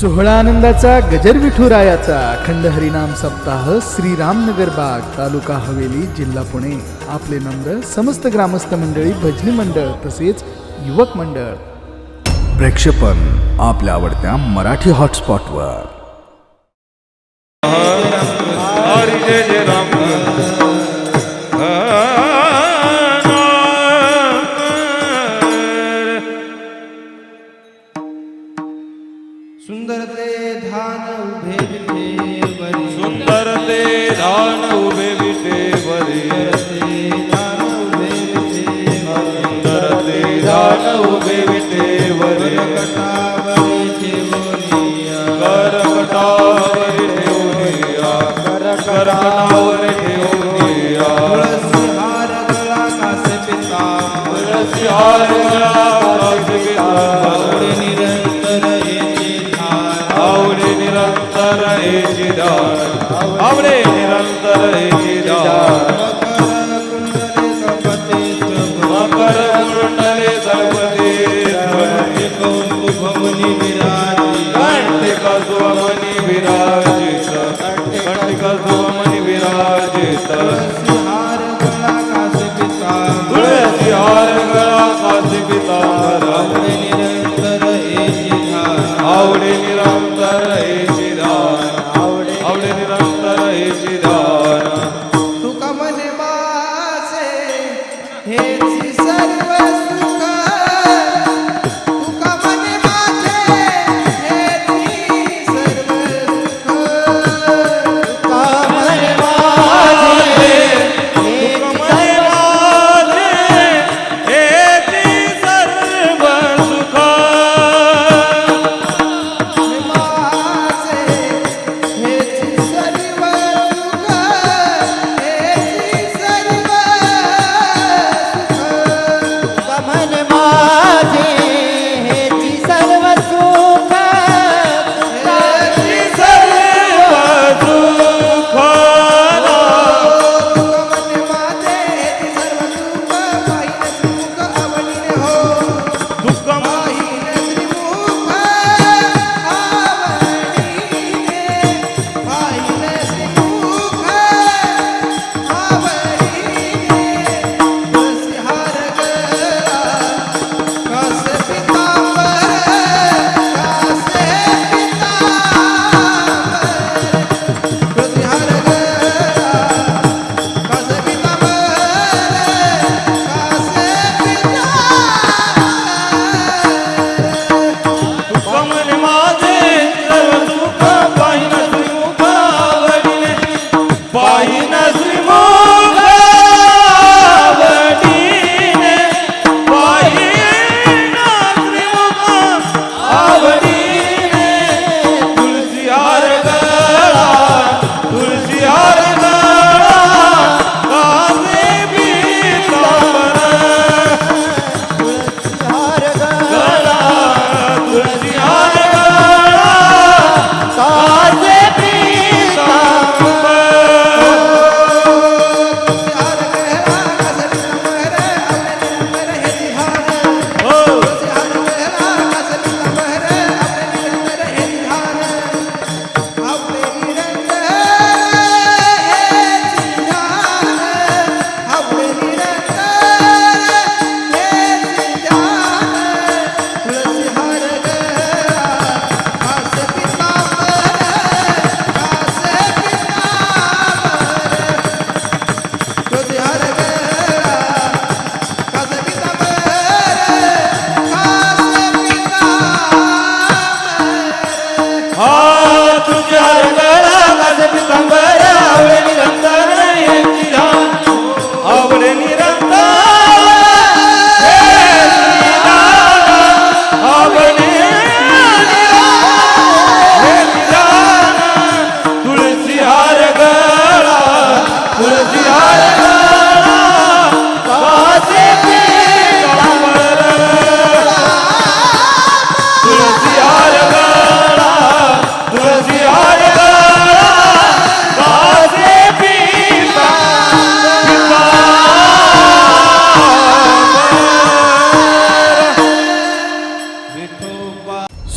सोहळा आनंदाचा गजर विठुरायाचा अखंड हरिनाम सप्ताह श्रीरामनगर बाग तालुका हवेली जिल्हा पुणे. आपले नम्र समस्त ग्रामस्थ मंडळी भजनी मंडळ तसेच युवक मंडळ. प्रेक्षेपण आपल्या आवडत्या मराठी हॉटस्पॉटवर. सुंदर ते धान उभे सुंदर ते धान उभे विटेवरी सुंदर ते धान उभे विटेवरी कटावरी करकटावर ठेवूया करकटावर ठेवूया सुवमनी विराजित हार गळा कासे पितांबर तुळसी हार गळा कासी पितांबर आवडे निरंतर धार आवडे निरंतर एची दान आवडे निरंतर एची दान तुका मने मासे हेची सर्व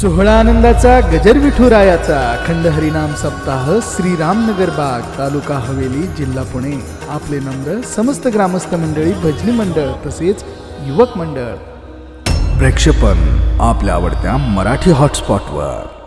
आनंदाचा गजर विठुरायाचा अखंड हरिनाम सप्ताह श्री रामनगर बाग तालुका हवेली जिल्हा पुणे. आपले नम्र समस्त ग्रामस्थ मंडळी भजनी मंडळ तसेच युवक मंडळ. प्रक्षेपण आपल्या आवडत्या मराठी हॉटस्पॉटवर